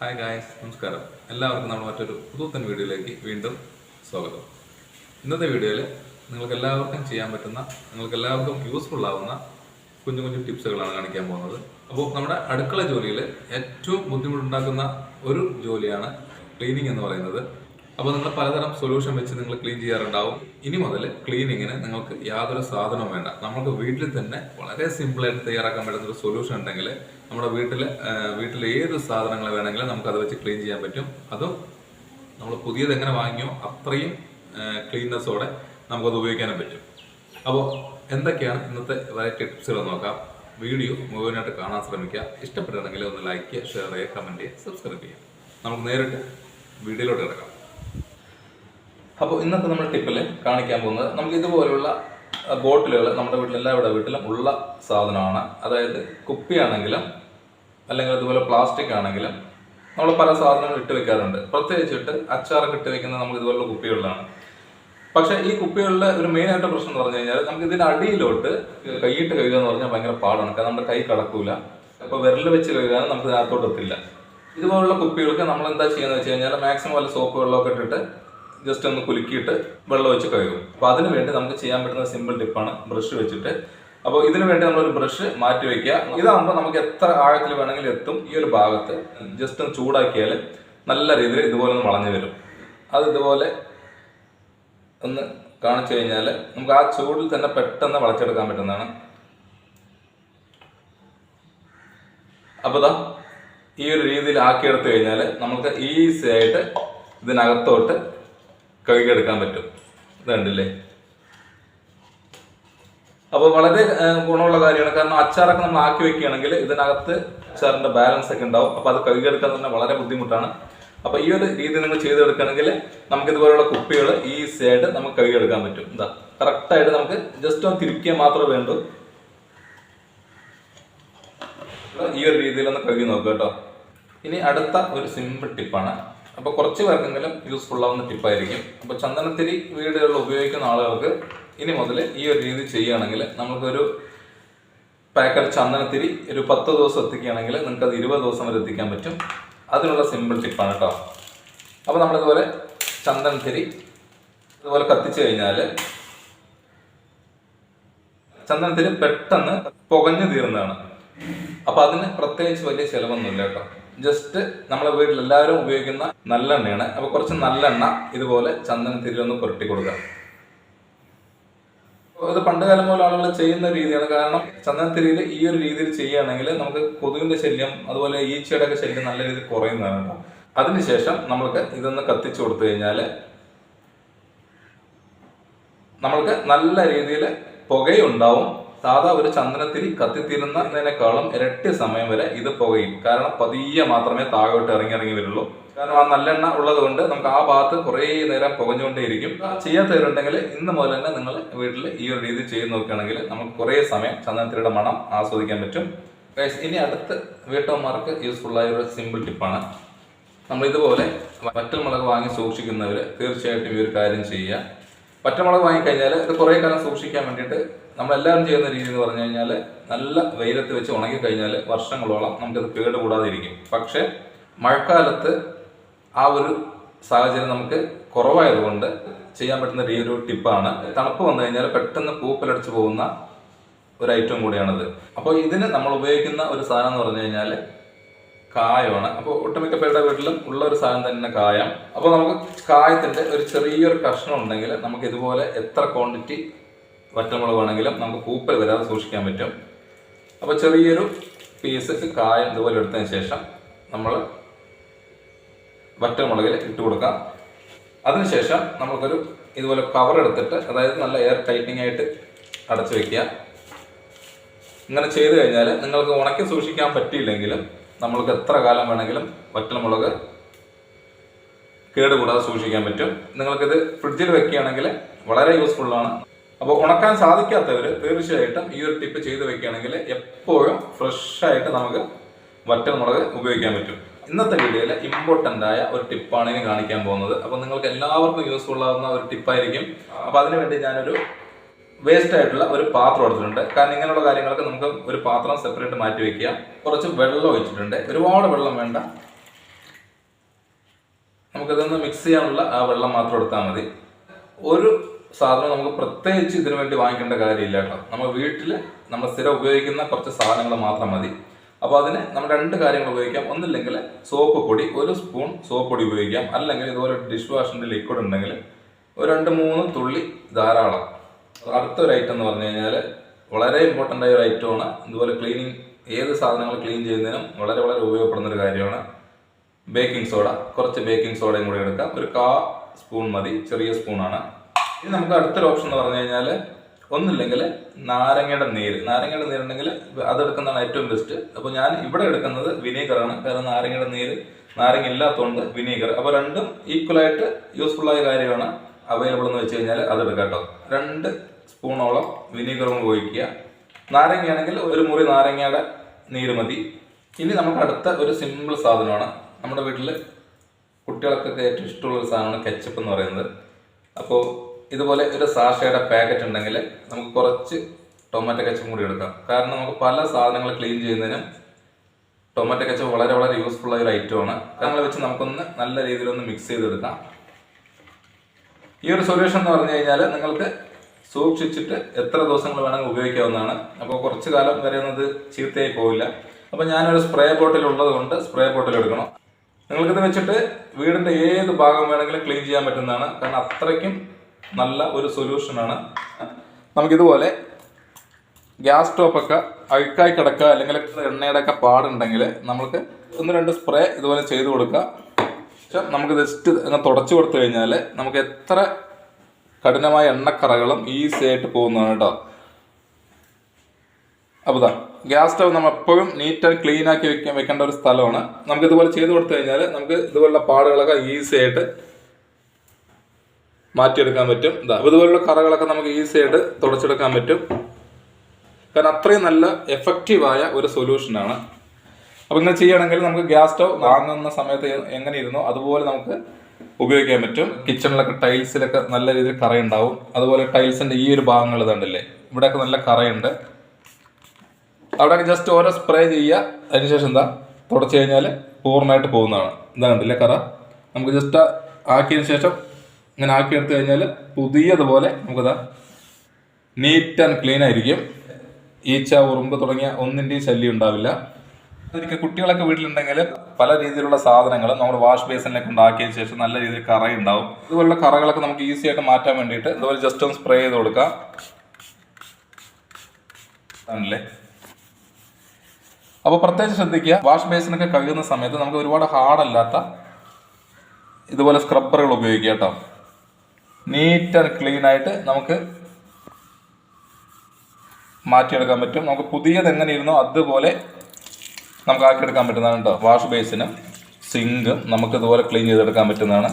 Hi guys നമസ്കാരം. എല്ലാവർക്കും നമ്മൾ മറ്റൊരു പുതുത്തൻ വീഡിയോയിലേക്ക് വീണ്ടും സ്വാഗതം. ഇന്നത്തെ വീഡിയോയിൽ നിങ്ങൾക്ക് എല്ലാവർക്കും ചെയ്യാൻ പറ്റുന്ന നിങ്ങൾക്ക് എല്ലാവർക്കും യൂസ്ഫുൾ ആവുന്ന കുഞ്ഞു കുഞ്ഞു ടിപ്സുകളാണ് കാണിക്കാൻ പോകുന്നത്. അപ്പോൾ നമ്മുടെ അടുക്കള ജോലിയിൽ ഏറ്റവും ബുദ്ധിമുട്ടുണ്ടാക്കുന്ന ഒരു ജോലിയാണ് ക്ലീനിങ് എന്ന് പറയുന്നത്. അപ്പോൾ നിങ്ങൾ പലതരം സൊല്യൂഷൻ വെച്ച് നിങ്ങൾ ക്ലീൻ ചെയ്യാറുണ്ടാവും. ഇനി മുതൽ ക്ലീനിങ്ങിന് നിങ്ങൾക്ക് യാതൊരു സാധനവും വേണ്ട. നമുക്ക് വീട്ടിൽ തന്നെ വളരെ സിമ്പിളായിട്ട് തയ്യാറാക്കാൻ പറ്റുന്ന ഒരു സൊല്യൂഷൻ ഉണ്ടെങ്കിൽ നമ്മുടെ വീട്ടിൽ വീട്ടിലെ ഏത് സാധനങ്ങൾ വേണമെങ്കിലും നമുക്ക് അത് വെച്ച് ക്ലീൻ ചെയ്യാൻ പറ്റും. അതും നമ്മൾ പുതിയത് എങ്ങനെ വാങ്ങിയോ അത്രയും ക്ലീൻനെസ്സോടെ നമുക്കത് ഉപയോഗിക്കാനും പറ്റും. അപ്പോൾ എന്തൊക്കെയാണ് ഇന്നത്തെ വെറൈറ്റി ടിപ്സുകൾ നോക്കാം. വീഡിയോ മുഴുവനായിട്ട് കാണാൻ ശ്രമിക്കുക. ഇഷ്ടപ്പെടുകയാണെങ്കിൽ ഒന്ന് ലൈക്ക് ചെയ്യുക ഷെയർ ചെയ്യുക കമന്റ് ചെയ്യുക സബ്സ്ക്രൈബ് ചെയ്യുക. നമുക്ക് നേരിട്ട് വീഡിയോയിലോട്ട് കിടക്കാം. അപ്പോൾ ഇന്നത്തെ നമ്മൾ ടിപ്പിൽ കാണിക്കാൻ പോകുന്നത് നമുക്ക് ഇതുപോലുള്ള ബോട്ടിലുകൾ നമ്മുടെ വീട്ടിൽ എല്ലാവരുടെ വീട്ടിലും ഉള്ള സാധനമാണ്. അതായത് കുപ്പിയാണെങ്കിലും അല്ലെങ്കിൽ ഇതുപോലെ പ്ലാസ്റ്റിക് ആണെങ്കിലും നമ്മൾ പല സാധനങ്ങൾ ഇട്ട് വെക്കാറുണ്ട്. പ്രത്യേകിച്ചിട്ട് അച്ചാറൊക്കെ ഇട്ട് വെക്കുന്നത് നമുക്ക് ഇതുപോലുള്ള കുപ്പികളിലാണ്. പക്ഷെ ഈ കുപ്പികളിലെ ഒരു മെയിൻ ആയിട്ട് പ്രശ്നം എന്ന് പറഞ്ഞു കഴിഞ്ഞാൽ നമുക്ക് ഇതിന്റെ അടിയിലോട്ട് കൈയിട്ട് കഴുകുക എന്ന് പറഞ്ഞാൽ ഭയങ്കര പാടാണ്. കാരണം നമ്മുടെ കൈ കടക്കൂല. അപ്പൊ വിരൽ വെച്ച് കഴുകാനും നമുക്ക് ഇതിനകത്തോട്ട് എത്തില്ല. ഇതുപോലുള്ള കുപ്പികൾക്ക് നമ്മൾ എന്താ ചെയ്യുന്നത് വെച്ച് കഴിഞ്ഞാൽ മാക്സിമം വല്ല സോപ്പ് വെള്ളമൊക്കെ ഇട്ടിട്ട് ജസ്റ്റ് ഒന്ന് കുലുക്കിയിട്ട് വെള്ളം വെച്ച് കഴുകും. അപ്പൊ അതിന് വേണ്ടി നമുക്ക് ചെയ്യാൻ പറ്റുന്ന സിമ്പിൾ ടിപ്പാണ് ബ്രഷ് വെച്ചിട്ട്. അപ്പോൾ ഇതിനു വേണ്ടി നമ്മളൊരു ബ്രഷ് മാറ്റി വെക്കുക. ഇതാകുമ്പോൾ നമുക്ക് എത്ര ആഴത്തിൽ വേണമെങ്കിലും എത്തും ഈ ഒരു ഭാഗത്ത്. ജസ്റ്റ് ഒന്ന് ചൂടാക്കിയാൽ നല്ല രീതിയിൽ ഇതുപോലെ ഒന്ന് വളഞ്ഞു വരും. അത് ഇതുപോലെ ഒന്ന് കാണിച്ചു കഴിഞ്ഞാൽ നമുക്ക് ആ ചൂടിൽ തന്നെ പെട്ടെന്ന് വളച്ചെടുക്കാൻ പറ്റുന്നതാണ്. അപ്പോൾ ഈ ഒരു രീതിയിൽ ആക്കിയെടുത്തു കഴിഞ്ഞാൽ നമുക്ക് ഈസി ആയിട്ട് ഇതിനകത്തോട്ട് കഴുകിയെടുക്കാൻ പറ്റും. ഇതുണ്ടല്ലേ അപ്പോൾ വളരെ ഗുണമുള്ള കാര്യമാണ്. കാരണം അച്ചാറൊക്കെ നമ്മൾ ആക്കി വെക്കുകയാണെങ്കിൽ ഇതിനകത്ത് അച്ചാറിന്റെ ബാലൻസ് ഒക്കെ ഉണ്ടാവും. അപ്പോൾ അത് കഴുകിയെടുക്കാൻ തന്നെ വളരെ ബുദ്ധിമുട്ടാണ്. അപ്പോൾ ഈ ഒരു രീതി നിങ്ങൾ ചെയ്തെടുക്കുകയാണെങ്കിൽ നമുക്ക് ഇതുപോലെയുള്ള കുപ്പികൾ ഈസി ആയിട്ട് നമുക്ക് കഴുകിയെടുക്കാൻ പറ്റും. എന്താ കറക്റ്റായിട്ട് നമുക്ക് ജസ്റ്റ് ഒന്ന് തിരിക്കുക മാത്രമേ വേണ്ടൂ. ഈ ഒരു രീതിയിൽ ഒന്ന് കഴുകി നോക്കുക കേട്ടോ. ഇനി അടുത്ത ഒരു സിമ്പിൾ ടിപ്പാണ് അപ്പോൾ കുറച്ച് പേർക്കെങ്കിലും യൂസ്ഫുൾ ആവുന്ന ടിപ്പായിരിക്കും അപ്പോൾ ചന്ദനത്തിരി വീടുകളിൽ ഉപയോഗിക്കുന്ന ആളുകൾക്ക് ഇനി മുതൽ ഈ ഒരു രീതി ചെയ്യുകയാണെങ്കിൽ നമുക്കൊരു പാക്കറ്റ് ചന്ദനത്തിരി ഒരു പത്ത് ദിവസം എത്തിക്കുകയാണെങ്കിൽ നിങ്ങൾക്ക് അത് ഇരുപത് ദിവസം വരെ എത്തിക്കാൻ പറ്റും. അതിനുള്ള സിമ്പിൾ ടിപ്പാണ് കേട്ടോ അപ്പോൾ നമ്മളിതുപോലെ ചന്ദനത്തിരി ഇതുപോലെ കത്തിച്ചു കഴിഞ്ഞാൽ ചന്ദനത്തിരി പെട്ടെന്ന് പുകഞ്ഞു തീർന്നതാണ് അപ്പോൾ അതിന് പ്രത്യേകിച്ച് വലിയ ചിലവൊന്നുമില്ല കേട്ടോ ജസ്റ്റ് നമ്മളെ വീട്ടിൽ എല്ലാവരും ഉപയോഗിക്കുന്ന നല്ലെണ്ണയാണ്. അപ്പൊ കുറച്ച് നല്ലെണ്ണ ഇതുപോലെ ചന്ദനത്തിരി ഒന്ന് പുരട്ടി കൊടുക്കുക അത് ഇത് പണ്ട് കാലം പോലെ ആളുകൾ ചെയ്യുന്ന രീതിയാണ്. കാരണം ചന്ദനത്തിരിയിൽ ഈ ഒരു രീതിയിൽ ചെയ്യുകയാണെങ്കിൽ നമുക്ക് കൊതുകിന്റെ ശല്യം അതുപോലെ ഈച്ചയുടെ ഒക്കെ ശല്യം നല്ല രീതിയിൽ കുറയുന്നതാണ് കേട്ടോ. അതിനുശേഷം നമ്മൾക്ക് ഇതൊന്ന് കത്തിച്ചു കൊടുത്തു കഴിഞ്ഞാൽ നമ്മൾക്ക് നല്ല രീതിയിൽ പുകയുണ്ടാവും. സാധാ ഒരു ചന്ദനത്തിരി കത്തിത്തീരുന്നതിനേക്കാളും ഇരട്ടി സമയം വരെ ഇത് പുകയും. കാരണം പതിയെ മാത്രമേ താഴോട്ട് ഇറങ്ങി ഇറങ്ങി വരുള്ളൂ. കാരണം ആ നല്ലെണ്ണ ഉള്ളത് കൊണ്ട് നമുക്ക് ആ ഭാഗത്ത് കുറേ നേരം പുകഞ്ഞുകൊണ്ടേയിരിക്കും. ചെയ്യാത്തവരുണ്ടെങ്കിൽ ഇന്ന് മുതൽ തന്നെ നിങ്ങൾ വീട്ടിൽ ഈ ഒരു രീതി ചെയ്ത് നോക്കുകയാണെങ്കിൽ നമുക്ക് കുറേ സമയം ചന്ദനത്തിരിയുടെ മണം ആസ്വദിക്കാൻ പറ്റും. ഇനി അടുത്ത് വീട്ടമ്മമാർക്ക് യൂസ്ഫുൾ ആയ ഒരു സിമ്പിൾ ടിപ്പാണ് നമ്മൾ ഇതുപോലെ വറ്റൽമുളക് വാങ്ങി സൂക്ഷിക്കുന്നവർ തീർച്ചയായിട്ടും ഈ ഒരു കാര്യം ചെയ്യുക. പച്ചമുളക് വാങ്ങിക്കഴിഞ്ഞാൽ ഇത് കുറേ കാലം സൂക്ഷിക്കാൻ വേണ്ടിയിട്ട് നമ്മളെല്ലാവരും ചെയ്യുന്ന രീതി എന്ന് പറഞ്ഞു കഴിഞ്ഞാൽ നല്ല വെയിലത്ത് വെച്ച് ഉണങ്ങി കഴിഞ്ഞാൽ വർഷങ്ങളോളം നമുക്കത് കേടുകൂടാതെ ഇരിക്കും പക്ഷേ മഴക്കാലത്ത് ആ ഒരു സാഹചര്യം നമുക്ക് കുറവായതുകൊണ്ട് ചെയ്യാൻ പറ്റുന്ന ഈ ഒരു ടിപ്പാണ്. തണുപ്പ് വന്നു കഴിഞ്ഞാൽ പെട്ടെന്ന് പൂപ്പലടിച്ചു പോകുന്ന ഒരു ഐറ്റം കൂടിയാണിത്. അപ്പോൾ ഇതിന് നമ്മൾ ഉപയോഗിക്കുന്ന ഒരു സാധനം എന്ന് പറഞ്ഞു കഴിഞ്ഞാൽ കായമാണ്. അപ്പോൾ ഒട്ടുമിക്ക പേരുടെ വീട്ടിലും ഉള്ള ഒരു സാധനം തന്നെ കായം. അപ്പോൾ നമുക്ക് കായത്തിന്റെ ഒരു ചെറിയൊരു കഷ്ണം ഉണ്ടെങ്കിൽ നമുക്ക് ഇതുപോലെ എത്ര ക്വാണ്ടിറ്റി വറ്റമുളക് വേണമെങ്കിലും നമുക്ക് പൂപ്പൽ വരാതെ സൂക്ഷിക്കാൻ പറ്റും. അപ്പോൾ ചെറിയൊരു പീസ് കായം ഇതുപോലെ എടുത്തതിന് ശേഷം നമ്മൾ വറ്റമുളകിൽ ഇട്ട് കൊടുക്കാം. അതിനുശേഷം നമുക്കൊരു ഇതുപോലെ കവർ എടുത്തിട്ട് അതായത് നല്ല എയർ ടൈറ്റിംഗ് ആയിട്ട് അടച്ചു വെക്കുക. ഇങ്ങനെ ചെയ്തു കഴിഞ്ഞാൽ നിങ്ങൾക്ക് ഉണക്കി സൂക്ഷിക്കാൻ പറ്റിയില്ലെങ്കിലും നമ്മൾക്ക് എത്ര കാലം വേണമെങ്കിലും വറ്റൽമുളക് കേടുകൂടാതെ സൂക്ഷിക്കാൻ പറ്റും. നിങ്ങൾക്കിത് ഫ്രിഡ്ജിൽ വെക്കുകയാണെങ്കിൽ വളരെ യൂസ്ഫുൾ ആണ്. അപ്പോൾ ഉണക്കാൻ സാധിക്കാത്തവർ തീർച്ചയായിട്ടും ഈ ഒരു ടിപ്പ് ചെയ്ത് വെക്കുകയാണെങ്കിൽ എപ്പോഴും ഫ്രഷായിട്ട് നമുക്ക് വറ്റൽമുളക് ഉപയോഗിക്കാൻ പറ്റും. ഇന്നത്തെ വീഡിയോയിൽ ഇമ്പോർട്ടന്റ് ആയ ഒരു ടിപ്പാണ് ഇനി കാണിക്കാൻ പോകുന്നത്. അപ്പോൾ നിങ്ങൾക്ക് എല്ലാവർക്കും യൂസ്ഫുൾ ആവുന്ന ഒരു ടിപ്പായിരിക്കും അപ്പോൾ അതിനുവേണ്ടി ഞാനൊരു വേസ്റ്റ് ആയിട്ടുള്ള ഒരു പാത്രം എടുത്തിട്ടുണ്ട്. കാരണം ഇങ്ങനെയുള്ള കാര്യങ്ങളൊക്കെ നമുക്ക് ഒരു പാത്രം സെപ്പറേറ്റ് മാറ്റി വെക്കുക. കുറച്ച് വെള്ളം ഒഴിച്ചിട്ടുണ്ട്. ഒരുപാട് വെള്ളം വേണ്ട. നമുക്കിതൊന്ന് മിക്സ് ചെയ്യാനുള്ള ആ വെള്ളം മാത്രം എടുത്താൽ മതി. ഒരു സാധനം നമുക്ക് പ്രത്യേകിച്ച് ഇതിനു വേണ്ടി വാങ്ങിക്കേണ്ട കാര്യമില്ല കേട്ടോ. നമ്മൾ വീട്ടിൽ നമ്മൾ സ്ഥിരം ഉപയോഗിക്കുന്ന കുറച്ച് സാധനങ്ങൾ മാത്രം മതി. അപ്പോൾ അതിന് നമ്മൾ രണ്ട് കാര്യങ്ങൾ ഉപയോഗിക്കാം. ഒന്നില്ലെങ്കിൽ സോപ്പ് പൊടി ഒരു സ്പൂൺ സോപ്പ് പൊടി ഉപയോഗിക്കാം. അല്ലെങ്കിൽ ഇതുപോലെ ഡിഷ് വാഷിന്റെ ലിക്വിഡ് ഉണ്ടെങ്കിൽ ഒരു രണ്ട് മൂന്ന് തുള്ളി ധാരാളം. അടുത്തൊരു ഐറ്റം എന്ന് പറഞ്ഞു കഴിഞ്ഞാൽ വളരെ ഇമ്പോർട്ടന്റ് ആയ ഒരു ഐറ്റമാണ് ഇതുപോലെ ക്ലീനിങ് ഏത് സാധനങ്ങൾ ക്ലീൻ ചെയ്യുന്നതിനും വളരെ വളരെ ഉപയോഗപ്പെടുന്ന ഒരു കാര്യമാണ്. ബേക്കിംഗ് സോഡ കുറച്ച് ബേക്കിംഗ് സോഡയും കൂടി എടുക്കാം. ഒരു കാ സ്പൂൺ മതി ചെറിയ സ്പൂണാണ് ഇനി നമുക്ക് അടുത്തൊരു ഓപ്ഷൻ എന്ന് പറഞ്ഞു കഴിഞ്ഞാൽ ഒന്നില്ലെങ്കിൽ നാരങ്ങയുടെ നീര്. നാരങ്ങയുടെ നീരുണ്ടെങ്കിൽ അതെടുക്കുന്നതാണ് ഏറ്റവും ബെസ്റ്റ് അപ്പോൾ ഞാൻ ഇവിടെ എടുക്കുന്നത് വിനീഗറാണ്. കാരണം നാരങ്ങയുടെ നീര് നാരങ്ങ ഇല്ലാത്തതുകൊണ്ട് വിനീഗർ. അപ്പോൾ രണ്ടും ഈക്വലായിട്ട് യൂസ്ഫുള്ളായ കാര്യമാണ്. അവൈലബിൾ എന്ന് വെച്ച് കഴിഞ്ഞാൽ അതെടുക്കാം കേട്ടോ. രണ്ട് സ്പൂണോളം വിനീഗറും ഒഴിക്കുക. നാരങ്ങയാണെങ്കിൽ ഒരു മുറി നാരങ്ങയുടെ നീര് മതി. ഇനി നമുക്ക് അടുത്ത ഒരു സിമ്പിൾ സാധനമാണ്. നമ്മുടെ വീട്ടിൽ കുട്ടികൾക്കൊക്കെ ഏറ്റവും ഇഷ്ടമുള്ള ഒരു സാധനമാണ് കെച്ചപ്പ് എന്ന് പറയുന്നത്. അപ്പോൾ ഇതുപോലെ ഒരു സാഷയുടെ പാക്കറ്റ് ഉണ്ടെങ്കിൽ നമുക്ക് കുറച്ച് ടൊമാറ്റോ കെച്ചപ്പ് കൂടി എടുക്കാം. കാരണം നമുക്ക് പല സാധനങ്ങൾ ക്ലീൻ ചെയ്യുന്നതിനും ടൊമാറ്റോ കെച്ചപ്പ് വളരെ വളരെ യൂസ്ഫുൾ ആയ ഒരു ഐറ്റമാണ് കാര്യങ്ങൾ വെച്ച് നമുക്കൊന്ന് നല്ല രീതിയിലൊന്ന് മിക്സ് ചെയ്തെടുക്കാം. ഈ ഒരു സൊല്യൂഷൻ എന്ന് പറഞ്ഞു കഴിഞ്ഞാൽ നിങ്ങൾക്ക് സൂക്ഷിച്ചിട്ട് എത്ര ദിവസങ്ങൾ വേണമെങ്കിൽ ഉപയോഗിക്കാവുന്നതാണ്. അപ്പോൾ കുറച്ച് കാലം വരെ ഒന്നും ഇത് ചീത്തയായി പോവില്ല. അപ്പോൾ ഞാനൊരു സ്പ്രേ ബോട്ടിൽ ഉള്ളത് കൊണ്ട് സ്പ്രേ ബോട്ടിൽ എടുക്കണം. നിങ്ങൾക്കിത് വെച്ചിട്ട് വീടിന്റെ ഏത് ഭാഗം വേണമെങ്കിലും ക്ലീൻ ചെയ്യാൻ പറ്റുന്നതാണ്. കാരണം അത്രയ്ക്കും നല്ല ഒരു സൊല്യൂഷനാണ്. നമുക്കിതുപോലെ ഗ്യാസ് സ്റ്റോപ്പൊക്കെ അഴുക്കായി കിടക്കുക അല്ലെങ്കിൽ എണ്ണയുടെ ഒക്കെ പാടുണ്ടെങ്കിൽ നമുക്ക് ഒന്ന് രണ്ട് സ്പ്രേ ഇതുപോലെ ചെയ്ത് കൊടുക്കുക. പക്ഷെ നമുക്ക് ജസ്റ്റ് അങ്ങ് തുടച്ചു കൊടുത്തു കഴിഞ്ഞാൽ നമുക്ക് എത്ര കഠിനമായ എണ്ണക്കറകളും ഈസി ആയിട്ട് പോകുന്നതാണ് കേട്ടോ അപ്പോൾ ഗ്യാസ് സ്റ്റവ് നമ്മൾ എപ്പോഴും നീറ്റ് ആൻഡ് ക്ലീൻ ആക്കി വെക്കാൻ വെക്കേണ്ട ഒരു സ്ഥലമാണ്. നമുക്ക് ഇതുപോലെ ചെയ്ത് കൊടുത്തു കഴിഞ്ഞാൽ നമുക്ക് ഇതുപോലുള്ള പാടുകളൊക്കെ ഈസി ആയിട്ട് മാറ്റിയെടുക്കാൻ പറ്റും. ഇതാ ഇതുപോലുള്ള കറകളൊക്കെ നമുക്ക് ഈസി ആയിട്ട് തുടച്ചെടുക്കാൻ പറ്റും. കാരണം അത്രയും നല്ല എഫക്റ്റീവായ ഒരു സൊല്യൂഷനാണ് അപ്പോൾ ഇങ്ങനെ ചെയ്യുകയാണെങ്കിൽ നമുക്ക് ഗ്യാസ് സ്റ്റവ് വാങ്ങുന്ന സമയത്ത് എങ്ങനെ ഇരുന്നോ അതുപോലെ നമുക്ക് ഉപയോഗിക്കാൻ പറ്റും. കിച്ചണിലൊക്കെ ടൈൽസിലൊക്കെ നല്ല രീതിയിൽ കറയുണ്ടാവും. അതുപോലെ ടൈൽസിന്റെ ഈ ഒരു ഭാഗങ്ങൾ ഇതുണ്ടല്ലേ? ഇവിടെയൊക്കെ നല്ല കറയുണ്ട്. അവിടെയൊക്കെ ജസ്റ്റ് ഓരോ സ്പ്രേ ചെയ്യുക. അതിനുശേഷം എന്താ? തുടച്ചു കഴിഞ്ഞാൽ പൂർണമായിട്ട് പോകുന്നതാണ്. ഇതാ കണ്ടില്ലേ കറ? നമുക്ക് ജസ്റ്റ് ആക്കിയതിന് ശേഷം ഇങ്ങനെ ആക്കി എടുത്തു കഴിഞ്ഞാൽ പുതിയതുപോലെ നമുക്കിതാ നീറ്റ് ആൻഡ് ക്ലീൻ ആയിരിക്കും. ഈച്ച ഉറുമ്പ് തുടങ്ങിയ ഒന്നിന്റെയും ശല്യം ഉണ്ടാവില്ല. ഒരിക്കൽ കുട്ടികളൊക്കെ വീട്ടിലുണ്ടെങ്കിൽ പല രീതിയിലുള്ള സാധനങ്ങൾ നമ്മൾ വാഷ് ബേസിനിലേക്ക് ഉണ്ടാക്കിയതിന് ശേഷം നല്ല രീതിയിൽ കറയുണ്ടാവും ഇതുപോലുള്ള കറകളൊക്കെ നമുക്ക് ഈസി ആയിട്ട് മാറ്റാൻ വേണ്ടിയിട്ട് ഇതുപോലെ ജസ്റ്റ് ഒന്ന് സ്പ്രേ ചെയ്ത് കൊടുക്കാം. ആണല്ലേ അപ്പോൾ പ്രത്യേകിച്ച് ശ്രദ്ധിക്കുക വാഷ് ബേസിനൊക്കെ കഴുകുന്ന സമയത്ത് നമുക്ക് ഒരുപാട് ഹാർഡല്ലാത്ത ഇതുപോലെ സ്ക്രബ്ബറുകൾ ഉപയോഗിക്കുക കേട്ടോ. നീറ്റ് ആൻഡ് ക്ലീൻ ആയിട്ട് നമുക്ക് മാറ്റിയെടുക്കാൻ പറ്റും. നമുക്ക് പുതിയത് എങ്ങനെ ഇരുന്നോ അതുപോലെ നമുക്ക് ആക്കിയെടുക്കാൻ പറ്റുന്നതാണ് കേട്ടോ വാഷ് ബേസിന് സിങ്ക് നമുക്ക് ഇതുപോലെ ക്ലീൻ ചെയ്തെടുക്കാൻ പറ്റുന്നതാണ്.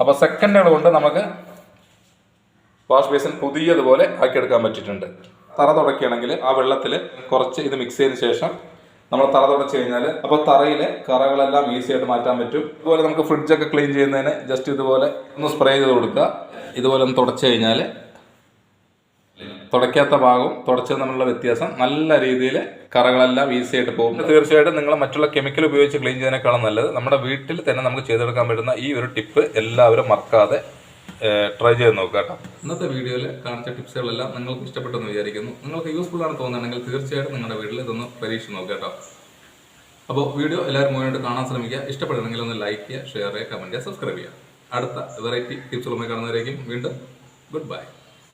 അപ്പോൾ സെക്കൻഡുകൾ കൊണ്ട് നമുക്ക് വാഷ് ബേസിൻ പുതിയതുപോലെ ആക്കിയെടുക്കാൻ പറ്റിയിട്ടുണ്ട്. തറ തുടക്കുകയാണെങ്കിൽ ആ വെള്ളത്തിൽ കുറച്ച് ഇത് മിക്സ് ചെയ്തതിന് ശേഷം നമ്മൾ തറ തുടച്ച് കഴിഞ്ഞാൽ അപ്പോൾ തറയിലെ കറകളെല്ലാം ഈസി ആയിട്ട് മാറ്റാൻ പറ്റും. ഇതുപോലെ നമുക്ക് ഫ്രിഡ്ജൊക്കെ ക്ലീൻ ചെയ്യുന്നതിന് ജസ്റ്റ് ഇതുപോലെ ഒന്ന് സ്പ്രേ ചെയ്ത് കൊടുക്കുക. ഇതുപോലെ ഒന്ന് തുടച്ച് കഴിഞ്ഞാൽ തുടയ്ക്കാത്ത ഭാഗവും തുടച്ചത് തമ്മിലുള്ള വ്യത്യാസം നല്ല രീതിയിൽ കറകളെല്ലാം ഈസി ആയിട്ട് പോകും. തീർച്ചയായിട്ടും നിങ്ങൾ മറ്റുള്ള കെമിക്കൽ ഉപയോഗിച്ച് ക്ലീൻ ചെയ്യുന്നതിനേക്കാളും നല്ലത് നമ്മുടെ വീട്ടിൽ തന്നെ നമുക്ക് ചെയ്തെടുക്കാൻ പറ്റുന്ന ഈ ഒരു ടിപ്പ് എല്ലാവരും മറക്കാതെ ട്രൈ ചെയ്ത് നോക്കുക കേട്ടോ. ഇന്നത്തെ വീഡിയോയിൽ കാണിച്ച ടിപ്സുകളെല്ലാം നിങ്ങൾക്ക് ഇഷ്ടപ്പെട്ടെന്ന് വിചാരിക്കുന്നു. നിങ്ങൾക്ക് യൂസ്ഫുൾ ആണ് തോന്നുകയാണെങ്കിൽ തീർച്ചയായിട്ടും നിങ്ങളുടെ വീട്ടിൽ ഇതൊന്ന് പരീക്ഷിച്ച് നോക്കുക കേട്ടോ. അപ്പോൾ വീഡിയോ എല്ലാവരും മുഴുവനായിട്ട് കാണാൻ ശ്രമിക്കുക. ഇഷ്ടപ്പെടുന്നെങ്കിൽ ഒന്ന് ലൈക്ക് ചെയ്യുക ഷെയർ ചെയ്യുക കമന്റ് ചെയ്യുക സബ്സ്ക്രൈബ് ചെയ്യുക. അടുത്ത വെറൈറ്റി ടിപ്സുകളുമായി കാണുന്നവരേക്കും വീണ്ടും ഗുഡ് ബൈ